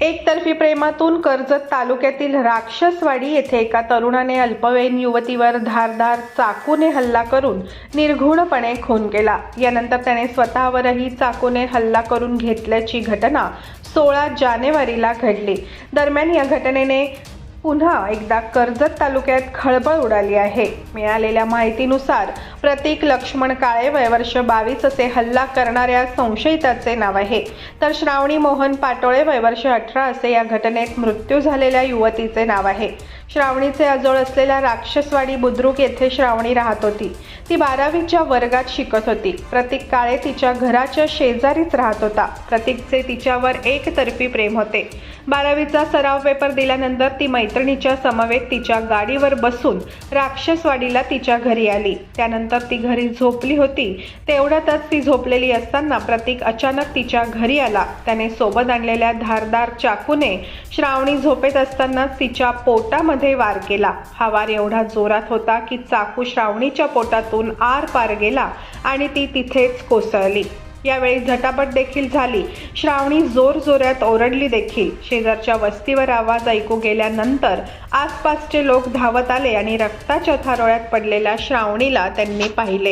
एकतर्फी प्रेमातून कर्जत तालुक्यातील राक्षसवाडी येथे एका तरुणाने अल्पवयीन युवतीवर धारदार चाकूने हल्ला करून निर्घुणपणे खून केला. यानंतर त्याने स्वतःवरही चाकूने हल्ला करून घेतल्याची घटना सोळा जानेवारीला घडली. दरम्यान या घटनेने पुन्हा एकदा कर्जत तालुक्यात खळबळ उडाली आहे. मिळालेल्या माहितीनुसार प्रतीक लक्ष्मण काळे वयवर्ष बावीस असे हल्ला करणाऱ्या संशयिताचे नाव आहे. तर श्रावणी मोहन पाटोळे वयवर्ष अठरा असे या घटनेत मृत्यू झालेल्या युवतीचे नाव आहे. श्रावणीचे आजोळ असलेल्या राक्षसवाडी बुद्रुक येथे श्रावणी राहत होती. ती बारावीच्या वर्गात शिकत होती. प्रतीक काळे तिच्या घराच्या शेजारीच राहत होता. प्रतीकचे तिच्यावर एकतर्फी प्रेम होते. बारावीचा सराव पेपर दिल्यानंतर ती मैत्रिणीच्या समवेत तिच्या गाडीवर बसून राक्षसवाडीला तिच्या घरी आली. त्यानंतर ती घरी झोपली होती. तेवढ्यातच ती झोपलेली असताना प्रतीक अचानक तिच्या घरी आला. त्याने सोबत आणलेल्या धारदार चाकूने श्रावणी झोपेत असतानाच तिच्या पोटामध्ये वार केला. हा वार एवढा जोरात होता की चाकू श्रावणीच्या पोटातून आर पार गेला आणि ती तिथेच कोसळली. यावेळी झटापट देखील झाली. श्रावणी जोर जोरात ओरडली देखील. शेजारच्या वस्तीवर आवाज ऐकू गेल्यानंतर आसपासचे लोक धावत आले आणि रक्ताच्या थारोळ्यात पडलेल्या श्रावणीला त्यांनी पाहिले.